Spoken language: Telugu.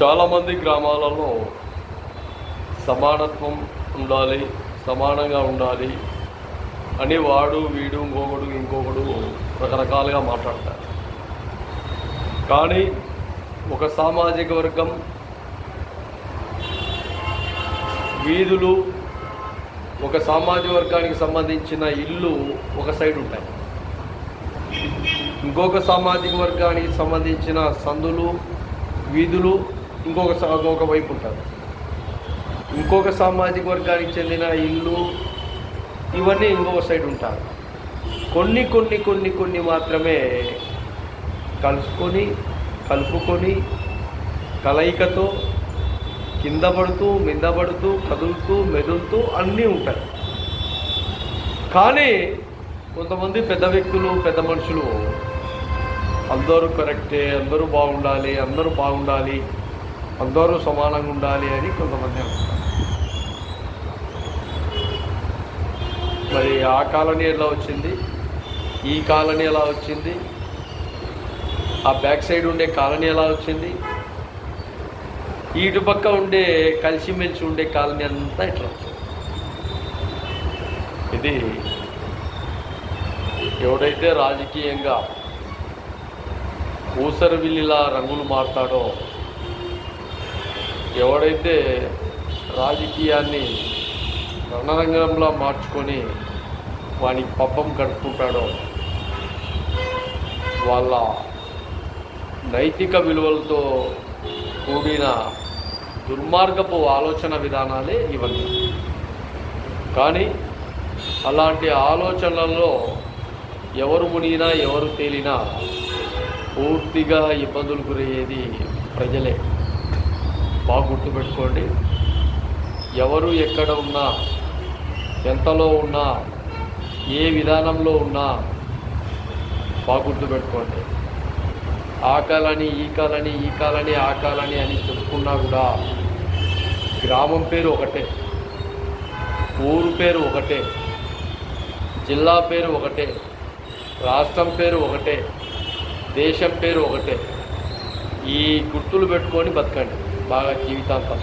చాలామంది గ్రామాలలో సమానత్వం ఉండాలి సమానంగా ఉండాలి అని వాడు వీడు ఇంకొకడు ఇంకొకడు రకరకాలుగా మాట్లాడతారు. కానీ ఒక సామాజిక వర్గం వీధులు ఒక సామాజిక వర్గానికి సంబంధించిన ఇల్లు ఒక సైడ్ ఉంటాయి. ఇంకొక సామాజిక వర్గానికి సంబంధించిన సందులు వీధులు ఇంకొక ఒక ఇంకొక వైపు ఉంటారు. ఇంకొక సామాజిక వర్గానికి చెందిన ఇల్లు ఇవన్నీ ఇంకొక సైడ్ ఉంటారు. కొన్ని కొన్ని కొన్ని కొన్ని మాత్రమే కలుసుకొని కలుపుకొని కలయికతో కింద పడుతూ మింద పడుతూ కదులుతూ మెదులుతూ అన్నీ ఉంటాయి. కానీ కొంతమంది పెద్ద వ్యక్తులు పెద్ద మనుషులు అందరూ కరెక్టే అందరూ బాగుండాలి అందరూ బాగుండాలి అందరూ సమానంగా ఉండాలి అని కొంతమంది మరి ఆ కాలనీ ఎలా వచ్చింది? ఈ కాలనీ ఎలా వచ్చింది? ఆ బ్యాక్ సైడ్ ఉండే కాలనీ ఎలా వచ్చింది? ఇటు పక్క ఉండే కలిసిమెలిసి ఉండే కాలనీ అంతా ఇట్లా వచ్చింది. ఇది ఎవడైతే రాజకీయంగా ఊసరవిల్లిలా రంగులు మారుతాడో ఎవడైతే రాజకీయాన్ని రణరంగంలో మార్చుకొని వానికి పబ్బం గడుపుకుంటాడో వాళ్ళ నైతిక విలువలతో కూడిన దుర్మార్గపు ఆలోచన విధానాలే ఇవన్నీ. కానీ అలాంటి ఆలోచనలలో ఎవరు మునిగినా ఎవరు తేలినా పూర్తిగా ఇబ్బందులు గురయ్యేది ప్రజలే. బాగా గుర్తుపెట్టుకోండి. ఎవరు ఎక్కడ ఉన్నా ఎంతలో ఉన్నా ఏ విధానంలో ఉన్నా బాగా గుర్తుపెట్టుకోండి. ఆ కాలని ఈ కాలని ఈ కాలని ఆ కాలని అని చెప్పుకున్నా కూడా గ్రామం పేరు ఒకటే ఊరు పేరు ఒకటే జిల్లా పేరు ఒకటే రాష్ట్రం పేరు ఒకటే దేశం పేరు ఒకటే. ఈ గుర్తులు పెట్టుకొని బతకండి. బాగా జీవితాంతం.